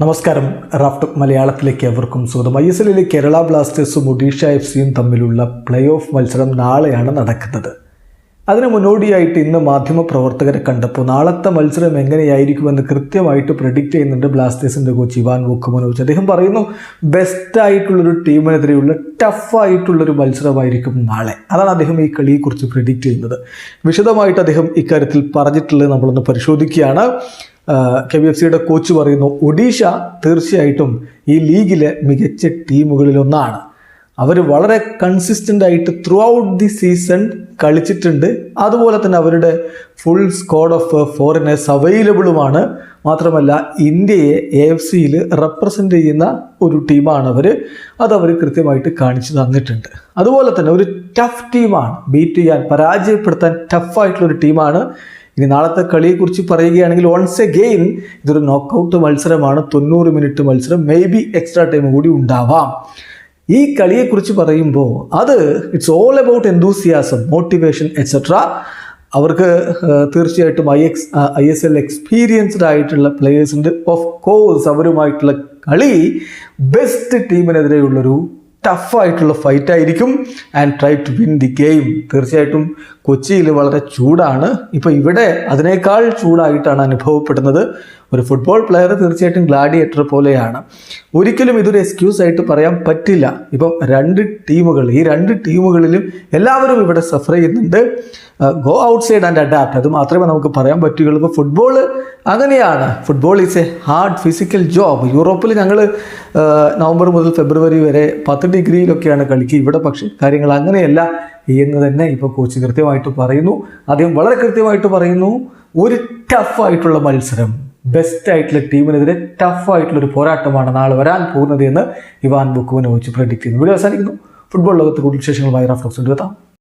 നമസ്കാരം. റാഫ്റ്റ് മലയാളത്തിലേക്ക് എവർക്കും സ്വാഗതം. ഐ എസ് എല്ലിലെ കേരള ബ്ലാസ്റ്റേഴ്സും ഒഡീഷ എഫ് സിയും തമ്മിലുള്ള പ്ലേ ഓഫ് മത്സരം നാളെയാണ് നടക്കുന്നത്. അതിന് മുന്നോടിയായിട്ട് ഇന്ന് മാധ്യമപ്രവർത്തകരെ കണ്ടപ്പോൾ നാളത്തെ മത്സരം എങ്ങനെയായിരിക്കുമെന്ന് കൃത്യമായിട്ട് പ്രെഡിക്റ്റ് ചെയ്യുന്നുണ്ട് ബ്ലാസ്റ്റേഴ്സിന്റെ കോച്ച് ഇവാൻ വോക്കുമനോവിച്ച് അദ്ദേഹം പറയുന്നു ബെസ്റ്റ് ആയിട്ടുള്ളൊരു ടീമിനെതിരെയുള്ള ടഫായിട്ടുള്ളൊരു മത്സരമായിരിക്കും നാളെ. അതാണ് അദ്ദേഹം ഈ കളിയെക്കുറിച്ച് പ്രെഡിക്റ്റ് ചെയ്യുന്നത്. വിശദമായിട്ട് അദ്ദേഹം ഇക്കാര്യത്തിൽ പറഞ്ഞിട്ടുള്ളത് നമ്മളൊന്ന് പരിശോധിക്കുകയാണ്. കെ വി എഫ് സിയുടെ കോച്ച് പറയുന്നു ഒഡീഷ തീർച്ചയായിട്ടും ഈ ലീഗിലെ മികച്ച ടീമുകളിലൊന്നാണ്. അവർ വളരെ കൺസിസ്റ്റന്റ് ആയിട്ട് ത്രൂ ഔട്ട് ദി സീസൺ കളിച്ചിട്ടുണ്ട്. അതുപോലെ തന്നെ അവരുടെ ഫുൾ സ്കോഡ് ഓഫ് ഫോറിനേഴ്സ് അവൈലബിളുമാണ് മാത്രമല്ല ഇന്ത്യയെ എ എഫ് സിയിൽ റെപ്രസെന്റ് ചെയ്യുന്ന ഒരു ടീമാണ് അവർ അത് അവർ കൃത്യമായിട്ട് കാണിച്ചു തന്നിട്ടുണ്ട്. അതുപോലെ തന്നെ ഒരു ടഫ് ടീമാണ് ബീറ്റ് ചെയ്യാൻ പരാജയപ്പെടുത്താൻ ടഫായിട്ടുള്ളൊരു ടീമാണ് ഇനി നാളത്തെ കളിയെക്കുറിച്ച് പറയുകയാണെങ്കിൽ വൺസ് എ ഗെയിൻ ഇതൊരു നോക്കൗട്ട് മത്സരമാണ്. തൊണ്ണൂറ് മിനിറ്റ് മത്സരം. മേ ബി എക്സ്ട്രാ ടൈം കൂടി ഉണ്ടാവാം. ഈ കളിയെക്കുറിച്ച് പറയുമ്പോൾ അത് it's all about enthusiasm motivation etcetera അവർക്ക് തീർച്ചയായിട്ടും I X I S L experienced ആയിട്ടുള്ള പ്ലെയേഴ്സ് ഉണ്ട്. ഓഫ് കോഴ്സ് അവരുമായിട്ടുള്ള കളി ബെസ്റ്റ് ടീമിനെതിരെയുള്ളൊരു ടഫായിട്ടുള്ള ഫൈറ്റ് ആയിരിക്കും. And try to win the game തീർച്ചയായിട്ടും കൊച്ചിയിൽ വളരെ ചൂടാണ്. ഇപ്പോൾ ഇവിടെ അതിനേക്കാൾ ചൂടായിട്ടാണ് അനുഭവപ്പെടുന്നത്. ഒരു ഫുട്ബോൾ പ്ലെയർ തീർച്ചയായിട്ടും ഗ്ലാഡിയേറ്റർ പോലെയാണ്. ഒരിക്കലും ഇതൊരു എക്സ്ക്യൂസ് ആയിട്ട് പറയാൻ പറ്റില്ല. ഇപ്പം രണ്ട് ടീമുകൾ ഈ രണ്ട് ടീമുകളിലും എല്ലാവരും ഇവിടെ സഫർ ചെയ്യുന്നുണ്ട്. Go outside and adapt അത് മാത്രമേ നമുക്ക് പറയാൻ പറ്റുകയുള്ളൂ. ഇപ്പോൾ ഫുട്ബോൾ അങ്ങനെയാണ്. Football is a hard physical job യൂറോപ്പിൽ ഞങ്ങൾ നവംബർ മുതൽ ഫെബ്രുവരി വരെ പത്ത് ഡിഗ്രിയിലൊക്കെയാണ് കളിക്കുക ഇവിടെ പക്ഷേ കാര്യങ്ങൾ അങ്ങനെയല്ല എന്ന് തന്നെ ഇപ്പോൾ കോച്ച് കൃത്യമായിട്ട് പറയുന്നു. അദ്ദേഹം വളരെ കൃത്യമായിട്ട് പറയുന്നു. ഒരു ടഫായിട്ടുള്ള മത്സരം. ബെസ്റ്റ് ആയിട്ടുള്ള ടീമിനെതിരെ ടഫായിട്ടുള്ളൊരു പോരാട്ടമാണ് നാളെ വരാൻ പോകുന്നത് എന്ന് ഇവാൻ ബുക്കുവിനെ വെച്ച് പ്രഡിക്റ്റ് ചെയ്യുന്നു. വീഡിയോ അവസാനിക്കുന്നു. ഫുട്ബോൾ ലോകത്ത് കൂടുതൽ വിശേഷങ്ങളുമായി റഫ്ലക്സ് എടുത്താം